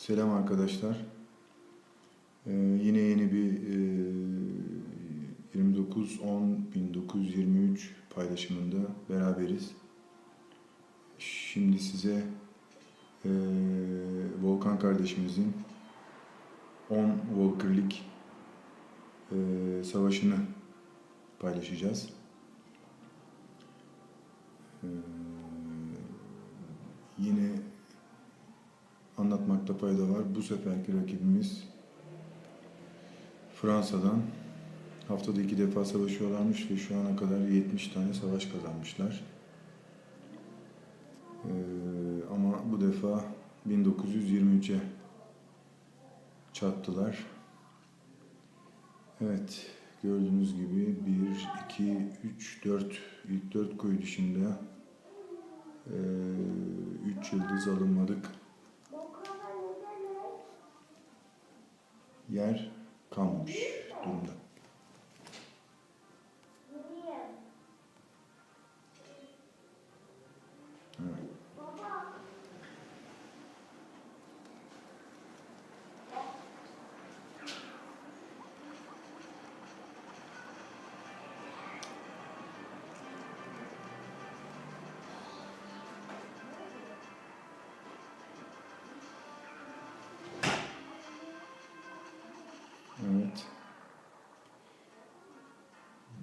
Selam arkadaşlar. Ee, yine yeni bir e, 29-10-1923 paylaşımında beraberiz. Şimdi size e, Volkan kardeşimizin 10 Volkerlik e, savaşını paylaşacağız. Ee, anlatmakta fayda var. Bu seferki rakibimiz Fransa'dan haftada iki defa savaşıyorlarmış ve şu ana kadar 70 tane savaş kazanmışlar. Ee, ama bu defa 1923'e çattılar. Evet, gördüğünüz gibi 1, 2, 3, 4, ilk 4 koyu dışında 3 yıldız alınmadık. Yer kalmamış durumda.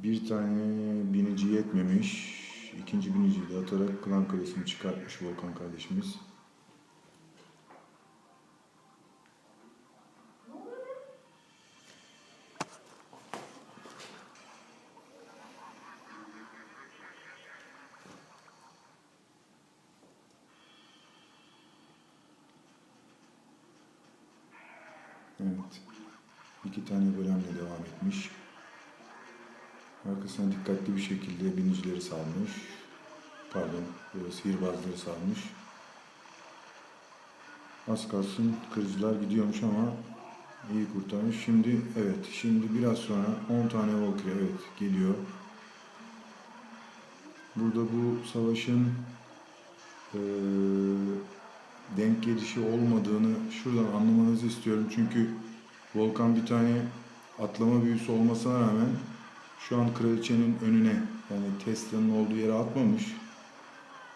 Bir tane binici yetmemiş. İkinci biniciyi de atarak klan kalesini çıkartmış Volkan kardeşimiz. Evet. İki tane bölemle devam. Arkasına dikkatli bir şekilde binicileri salmış. Pardon, böyle sihirbazları salmış. Az kalsın kırıcılar gidiyormuş ama iyi kurtarmış. Şimdi evet, şimdi biraz sonra 10 tane Valkyrie evet geliyor. Burada bu savaşın eee, denk gelişi olmadığını şuradan anlamanızı istiyorum. Çünkü Volkan bir tane atlama büyüsü olmasına rağmen şu an kraliçenin önüne yani Tesla'nın olduğu yere atmamış.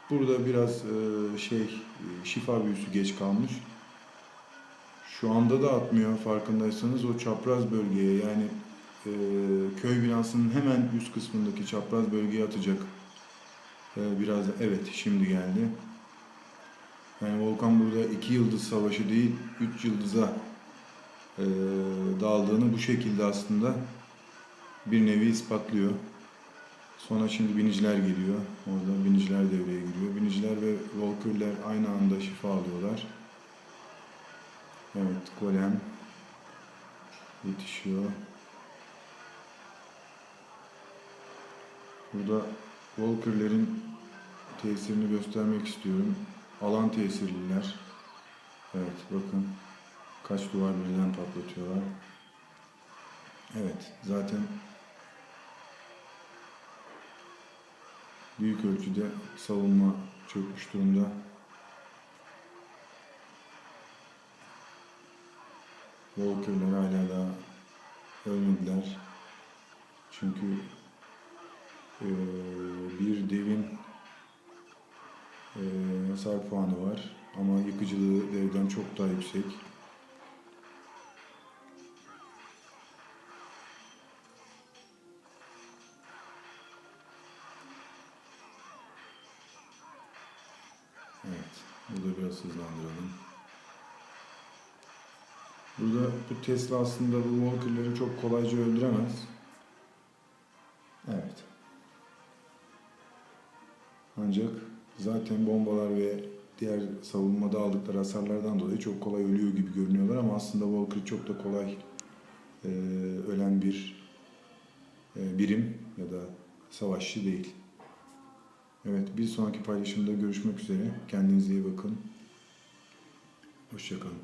Burada biraz e, şey e, şifa büyüsü geç kalmış. Şu anda da atmıyor farkındaysanız o çapraz bölgeye yani e, köy binasının hemen üst kısmındaki çapraz bölgeye atacak. E, biraz evet şimdi geldi. Yani Volkan burada iki yıldız savaşı değil, üç yıldıza e, daldığını bu şekilde aslında bir nevi ispatlıyor. Sonra şimdi biniciler geliyor. Orada biniciler devreye giriyor. Biniciler ve Volkürler aynı anda şifa alıyorlar. Evet, golem yetişiyor. Burada Volkürlerin tesirini göstermek istiyorum. Alan tesirliler. Evet, bakın kaç duvar birden patlatıyorlar. Evet, zaten büyük ölçüde savunma çökmüş durumda. Walker'lar hala daha ölmediler. Çünkü eee, bir devin eee, hasar puanı var ama yıkıcılığı devden çok daha yüksek. Evet, burada biraz hızlandıralım. Burada bu Tesla aslında bu Walker'ları çok kolayca öldüremez. Evet. Ancak zaten bombalar ve diğer savunmada aldıkları hasarlardan dolayı çok kolay ölüyor gibi görünüyorlar ama aslında Walker çok da kolay e, ölen bir e, birim ya da savaşçı değil. Evet, bir sonraki paylaşımda görüşmek üzere. Kendinize iyi bakın. Hoşçakalın.